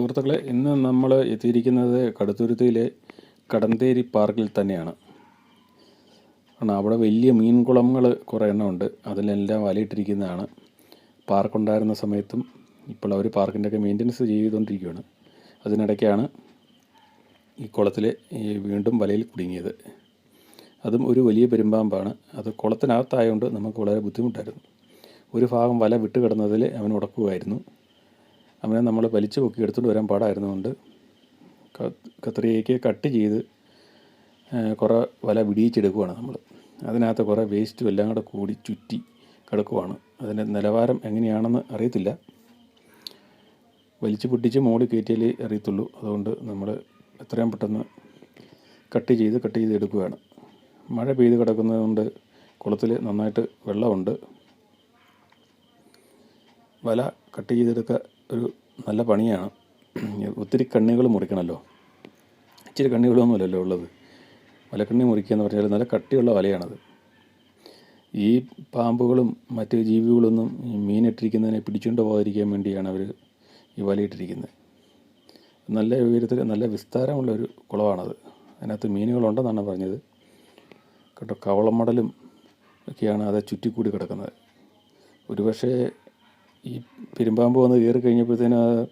സുഹൃത്തുക്കളെ ഇന്ന് നമ്മൾ എത്തിയിരിക്കുന്നത് കടുത്തുരുത്തിയിലെ കടന്തേരി പാർക്കിൽ തന്നെയാണ്. കാരണം അവിടെ വലിയ മീൻകുളങ്ങൾ കുറേ എണ്ണമുണ്ട് അതിലെല്ലാം വലയിട്ടിരിക്കുന്നതാണ്. പാർക്കുണ്ടായിരുന്ന സമയത്തും ഇപ്പോൾ അവർ പാർക്കിന്റെയൊക്കെ മെയിന്റനൻസ് ചെയ്തുകൊണ്ടിരിക്കുകയാണ്. അതിനിടയ്ക്കാണ് ഈ കുളത്തിൽ ഈ വീണ്ടും വലയിൽ കുടുങ്ങിയത്. അതും ഒരു വലിയ പെരുമ്പാമ്പാണ്. അത് കുളത്തിനകത്തായതുകൊണ്ട് നമുക്ക് വളരെ ബുദ്ധിമുട്ടായിരുന്നു. ഒരു ഭാഗം വല വിട്ടുകിടന്നതിൽ അവൻ ഉടക്കുമായിരുന്നു അവനെ നമ്മൾ വലിച്ചു പൊക്കി എടുത്തുകൊണ്ട് വരാൻ പാടായിരുന്നുകൊണ്ട് കത്രികയ്ക്ക് കട്ട് ചെയ്ത് കുറേ വല വിടിയിച്ചെടുക്കുവാണ് നമ്മൾ അതിനകത്ത് കുറേ വേസ്റ്റും എല്ലാം കൂടെ കൂടി ചുറ്റി കിടക്കുവാണ്. അതിന്റെ നിലവാരം എങ്ങനെയാണെന്ന് അറിയത്തില്ല. വലിച്ചു പൊട്ടിച്ച് മോളിൽ കയറ്റിയാലേ അറിയത്തുള്ളൂ. അതുകൊണ്ട് നമ്മൾ എത്രയും പെട്ടെന്ന് കട്ട് ചെയ്ത് കട്ട് ചെയ്ത് എടുക്കുകയാണ് മഴ പെയ്ത് കിടക്കുന്നതുകൊണ്ട് കുളത്തിൽ നന്നായിട്ട് വെള്ളമുണ്ട്. വല കട്ട് ചെയ്തെടുക്കുക ഒരു നല്ല പണിയാണ്. ഒത്തിരി കണ്ണികൾ മുറിക്കണമല്ലോ ഇച്ചിരി കണ്ണികളൊന്നുമല്ലല്ലോ ഉള്ളത്. വലക്കണ്ണി മുറിക്കുക എന്ന് പറഞ്ഞാൽ നല്ല കട്ടിയുള്ള വലയാണത്. ഈ പാമ്പുകളും മറ്റ് ജീവികളൊന്നും ഈ മീനിട്ടിരിക്കുന്നതിനെ പിടിച്ചുകൊണ്ട് പോകാതിരിക്കാൻ വേണ്ടിയാണ് അവർ ഈ വലയിട്ടിരിക്കുന്നത് നല്ല ഉയരത്തിൽ നല്ല വിസ്താരമുള്ള ഒരു കുളമാണത്. അതിനകത്ത് മീനുകളുണ്ടെന്നാണ് പറഞ്ഞത്. കേട്ടോ കവളമടലും ഒക്കെയാണ് അത് ചുറ്റിക്കൂടി കിടക്കുന്നത്. ഒരുപക്ഷേ ഈ പെരുമ്പാമ്പ് വന്ന് കയറി കഴിഞ്ഞപ്പോഴത്തേനും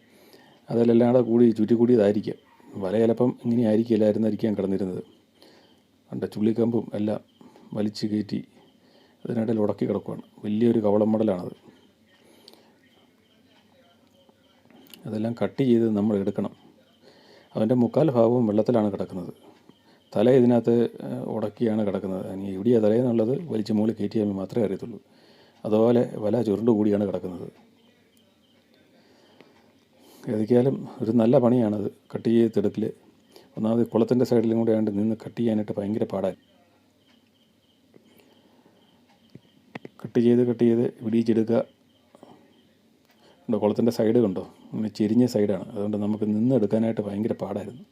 അതിലെല്ലാം കൂടെ കൂടി ചുറ്റിക്കൂടിയതായിരിക്കാം. വല ചിലപ്പം ഇങ്ങനെ ആയിരിക്കില്ലായിരുന്നായിരിക്കാം കിടന്നിരുന്നത്. കണ്ട ചുള്ളിക്കമ്പും എല്ലാം വലിച്ചു കയറ്റി അതിനിടയിൽ ഉടക്കി കിടക്കുകയാണ് വലിയൊരു കവളം മടലാണത് അതെല്ലാം കട്ട് ചെയ്ത് നമ്മൾ എടുക്കണം. അവന്റെ മുക്കാൽ ഭാഗവും വെള്ളത്തിലാണ് കിടക്കുന്നത്. തല ഇതിനകത്ത് ഉടക്കിയാണ് കിടക്കുന്നത്. ഇനി എവിടെയാണ് തലയെന്നുള്ളത് വലിച്ച് മുകളിൽ കയറ്റിയാൽ മാത്രമേ അറിയത്തുള്ളൂ. അതുപോലെ വല ചുരുണ്ട് കൂടിയാണ് കിടക്കുന്നത്. ഏതൊക്കെയാലും ഒരു നല്ല പണിയാണത് കട്ട് ചെയ്തെടുക്കൽ ഒന്നാമത് കുളത്തിന്റെ സൈഡിലും കൂടെ ആണ്ട് നിന്ന് കട്ട് ചെയ്യാനായിട്ട് ഭയങ്കര പാടായി കട്ട് ചെയ്ത് കട്ട് ചെയ്ത് വിടിയിച്ചെടുക്കുക. ഉണ്ടോ കുളത്തിന്റെ സൈഡ് കണ്ടോ? അങ്ങനെ ചെരിഞ്ഞ സൈഡാണ്. അതുകൊണ്ട് നമുക്ക് നിന്ന് എടുക്കാനായിട്ട് ഭയങ്കര പാടായിരുന്നു.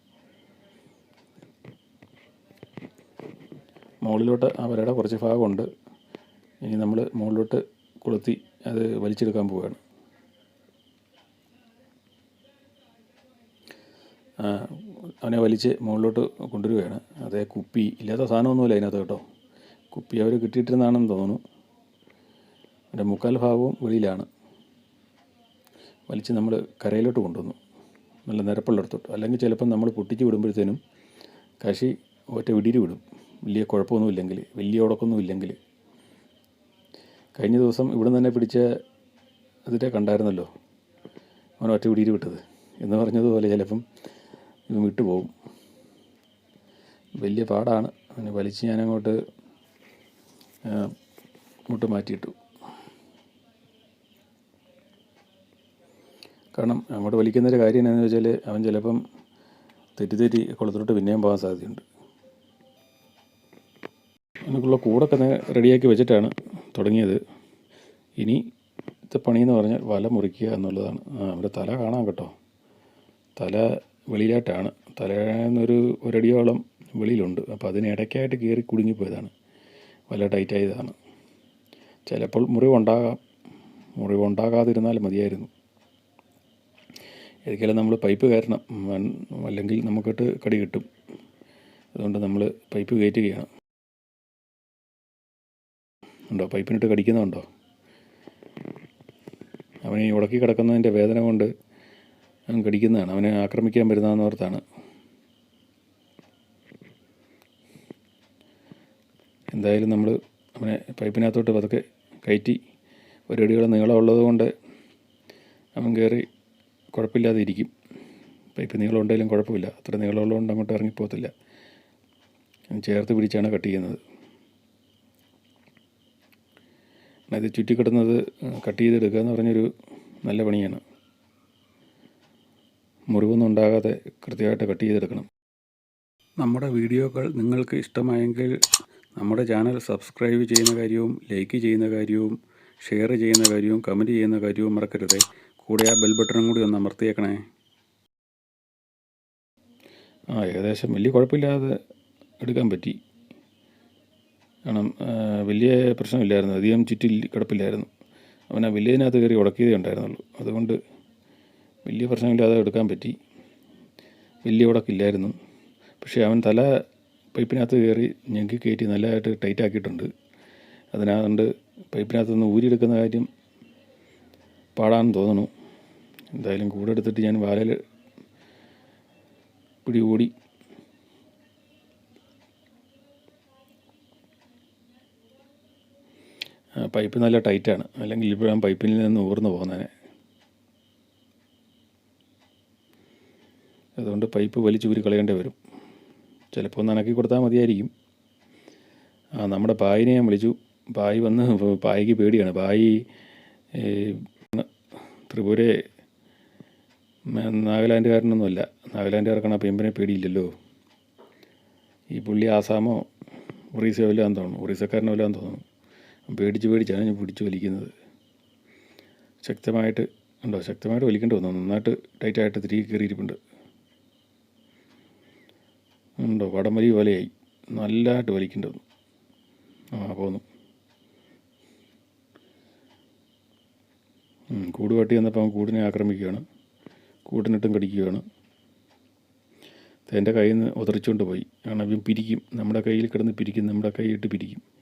മുകളിലോട്ട് ആ വരയുടെ കുറച്ച് ഭാഗമുണ്ട്. ഇനി നമ്മൾ മുകളിലോട്ട് കൊളുത്തി അത് വലിച്ചെടുക്കാൻ പോവുകയാണ്. അവനെ വലിച്ച് മുകളിലോട്ട് കൊണ്ടുവരികയാണ്. അതേ കുപ്പി ഇല്ലാത്ത സാധനമൊന്നുമില്ല അതിനകത്ത് കേട്ടോ. കുപ്പി അവർ കിട്ടിയിട്ടിരുന്നാണെന്ന് തോന്നുന്നു. അതിന്റെ മുക്കാൽ ഭാഗവും വെളിയിലാണ്. വലിച്ച് നമ്മൾ കരയിലോട്ട് കൊണ്ടുവന്നു. നല്ല നിരപ്പുള്ളിടത്തോട്ട് അല്ലെങ്കിൽ ചിലപ്പം നമ്മൾ പൊട്ടിച്ച് വിടുമ്പോഴത്തേനും കശി ഒറ്റ വിടിരി വിടും. വലിയ കുഴപ്പമൊന്നുമില്ലെങ്കിൽ വലിയ ഉടക്കൊന്നും ഇല്ലെങ്കിൽ കഴിഞ്ഞ ദിവസം ഇവിടെ തന്നെ പിടിച്ച അതിന്റെ കണ്ടായിരുന്നല്ലോ. അവൻ ഒറ്റ പിടിയിൽ വിട്ടത്. എന്ന് പറഞ്ഞതുപോലെ ചിലപ്പം ഇവൻ വിട്ടുപോകും വലിയ പാടാണ്. അവനെ വലിച്ച് ഞാനങ്ങോട്ട് മുട്ട് മാറ്റിയിട്ടു. കാരണം അങ്ങോട്ട് വലിക്കുന്നൊരു കാര്യം എന്താണെന്ന് വെച്ചാൽ അവൻ ചിലപ്പം തെറ്റി കുളത്തിലോട്ട് പിന്നെയും പോകാൻ സാധ്യതയുണ്ട്. എനിക്കുള്ള കൂടൊക്കെ റെഡിയാക്കി വെച്ചിട്ടാണ് തുടങ്ങിയത്. ഇനി ഇത്തെ പണിയെന്ന് പറഞ്ഞാൽ വല മുറിക്കുക എന്നുള്ളതാണ്. അവിടെ തല കാണാം കേട്ടോ. തല വെളിയിലായിട്ടാണ്. തലേന്നൊരു ഒരടിയോളം വെളിയിലുണ്ട്. അപ്പോൾ അതിന് ഇടയ്ക്കായിട്ട് കയറി കുടുങ്ങിപ്പോയതാണ് വല ടൈറ്റായതാണ് ചിലപ്പോൾ മുറിവുണ്ടാകാം. മുറിവുണ്ടാകാതിരുന്നാൽ മതിയായിരുന്നു. ഏതൊക്കെയാലും നമ്മൾ പൈപ്പ് കയറണം. അല്ലെങ്കിൽ നമുക്കിട്ട് കടി കിട്ടും. അതുകൊണ്ട് നമ്മൾ പൈപ്പ് കയറ്റുകയാണ്. ഉണ്ടോ? പൈപ്പിനിട്ട് കടിക്കുന്നുണ്ടോ? അവൻ ഈ ഉടക്കി കിടക്കുന്നതിന്റെ വേദന കൊണ്ട് അവൻ കടിക്കുന്നതാണ്. അവനെ ആക്രമിക്കാൻ വരുന്നതെന്ന് ഓർത്താണ്. എന്തായാലും നമ്മൾ അവനെ പൈപ്പിനകത്തോട്ട് പതുക്കെ കയറ്റി ഒരടിയോളം നീളമുള്ളത് കൊണ്ട് അവൻ കയറി കുഴപ്പമില്ലാതെ ഇരിക്കും. പൈപ്പ് നീളം ഉണ്ടെങ്കിലും കുഴപ്പമില്ല. അത്ര നീളമുള്ളതുകൊണ്ട് അങ്ങോട്ട് ഇറങ്ങിപ്പോകത്തില്ല. ചേർത്ത് പിടിച്ചാണ് കട്ട് ചെയ്യുന്നത്. അത് ചുറ്റിക്കിടന്നത് കട്ട് ചെയ്തെടുക്കുക എന്ന് പറഞ്ഞൊരു നല്ല പണിയാണ്. മുറിവൊന്നും ഉണ്ടാകാതെ കൃത്യമായിട്ട് കട്ട് ചെയ്തെടുക്കണം. നമ്മുടെ വീഡിയോകൾ നിങ്ങൾക്ക് ഇഷ്ടമായെങ്കിൽ നമ്മുടെ ചാനൽ സബ്സ്ക്രൈബ് ചെയ്യുന്ന കാര്യവും ലൈക്ക് ചെയ്യുന്ന കാര്യവും ഷെയർ ചെയ്യുന്ന കാര്യവും കമന്റ് ചെയ്യുന്ന കാര്യവും മറക്കരുത്. കൂടെ ആ ബെൽ ബട്ടണും കൂടി ഒന്ന് അമർത്തിയേക്കണേ. ആ ഏകദേശം വലിയ കുഴപ്പമില്ലാതെ എടുക്കാൻ പറ്റി. കാരണം വലിയ പ്രശ്നമില്ലായിരുന്നു. അധികം ചുറ്റി കിടപ്പില്ലായിരുന്നു. അവൻ ആ വലിയതിനകത്ത് കയറി ഉടക്കിയതേ ഉണ്ടായിരുന്നുള്ളൂ. അതുകൊണ്ട് വലിയ പ്രശ്നമില്ലാതെ എടുക്കാൻ പറ്റി. വലിയ ഉടക്കില്ലായിരുന്നു. പക്ഷേ അവൻ തല പൈപ്പിനകത്ത് കയറി ഞെങ്കി കയറ്റി നല്ലതായിട്ട് ടൈറ്റ് ആക്കിയിട്ടുണ്ട്. അതിനകത്തുകൊണ്ട് പൈപ്പിനകത്ത് നിന്ന് ഊരിയെടുക്കുന്ന കാര്യം പാടാണെന്ന് തോന്നുന്നു. എന്തായാലും കൂടെ എടുത്തിട്ട് ഞാൻ വാലയിൽ പിടികൂടി പൈപ്പ് നല്ല ടൈറ്റാണ്. അല്ലെങ്കിൽ ഇപ്പോൾ ഞാൻ പൈപ്പിൽ നിന്ന് ഊർന്നു പോകുന്നതിനെ അതുകൊണ്ട് പൈപ്പ് വലിച്ചൂരി കളയേണ്ടി വരും. ചിലപ്പോൾ ഒന്ന് അനക്കി കൊടുത്താൽ മതിയായിരിക്കും. ആ നമ്മുടെ പായിനെ ഞാൻ വിളിച്ചു. പായി വന്ന് പായിക്ക് പേടിയാണ്. പായി ത്രിപുരയെ നാഗാലാൻഡുകാരനൊന്നുമല്ല. നാഗാലാൻഡുകാർക്കാണ് ആ പെമ്പിനെ പേടിയില്ലല്ലോ. ഈ പുള്ളി ആസാമോ ഒറീസയോ വല്ലതാന്ന് തോന്നുന്നു. ഒറീസക്കാരനോ വല്ലതാന്ന് തോന്നുന്നു. പേടിച്ച് പേടിച്ചാണ് ഞാൻ പിടിച്ച് വലിക്കുന്നത്. ശക്തമായിട്ട് ഉണ്ടോ? ശക്തമായിട്ട് വലിക്കേണ്ടി വന്നു. നന്നായിട്ട് ടൈറ്റായിട്ട് തിരികെ കയറിയിരിപ്പുണ്ട്. ഉണ്ടോ? വടംവലി പോലെയായി. നല്ലതായിട്ട് വലിക്കേണ്ടി വന്നു. ആ പോന്നു. കൂട് വെട്ടി വന്നപ്പോൾ അവൻ കൂടിനെ ആക്രമിക്കുകയാണ്. കൂട്ടിനിട്ടും കടിക്കുകയാണ്. എന്റെ കയ്യിൽ നിന്ന് ഉതറിച്ചുകൊണ്ട് പോയി. കാരണം അവൻ പിരിക്കും. നമ്മുടെ കയ്യിൽ കിടന്ന് പിരിക്കും. നമ്മുടെ കൈയിട്ട് പിരിക്കും.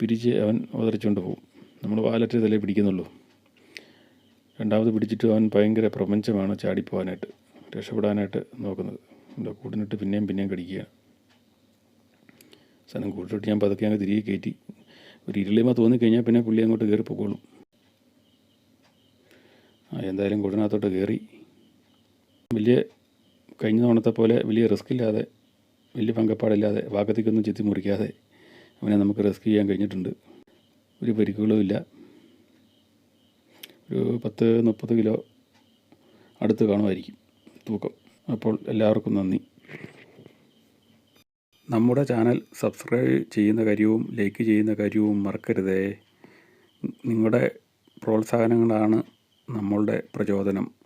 പിരിച്ച് അവൻ ഉതറിച്ചുകൊണ്ട് പോകും. നമ്മൾ വാലറ്റ് തലേ പിടിക്കുന്നുള്ളൂ. രണ്ടാമത് പിടിച്ചിട്ട് അവൻ ഭയങ്കര പ്രപഞ്ചമാണ് ചാടിപ്പോകാനായിട്ട് രക്ഷപ്പെടാനായിട്ട് നോക്കുന്നത്. എന്റെ കൂടിനിട്ട് പിന്നെയും പിന്നെയും കടിക്കുകയാണ്. സാധനം കൂട്ടിട്ട് ഞാൻ പതുക്കെ അങ്ങ് തിരികെ കയറ്റി ഒരു ഇരുളിമ തോന്നിക്കഴിഞ്ഞാൽ പിന്നെ പുള്ളി അങ്ങോട്ട് കയറി പൊക്കോളും. ആ എന്തായാലും കൂടിനകത്തോട്ട് കയറി. വലിയ കഴിഞ്ഞ തവണത്തെ പോലെ വലിയ റിസ്ക് ഇല്ലാതെ വലിയ പങ്കപ്പാടില്ലാതെ വാക്കത്തേക്കൊന്നും ചെത്തി മുറിക്കാതെ അവനെ നമുക്ക് റെസ്ക്യൂ ചെയ്യാൻ കഴിഞ്ഞിട്ടുണ്ട്. ഒരു പരിക്കുകളും ഇല്ല. ഒരു പത്ത് മുപ്പത് കിലോ അടുത്ത് കാണുമായിരിക്കും തൂക്കം. അപ്പോൾ എല്ലാവർക്കും നന്ദി. നമ്മുടെ ചാനൽ സബ്സ്ക്രൈബ് ചെയ്യുന്ന കാര്യവും ലൈക്ക് ചെയ്യുന്ന കാര്യവും മറക്കരുതേ. നിങ്ങളുടെ പ്രോത്സാഹനങ്ങളാണ് നമ്മളുടെ പ്രചോദനം.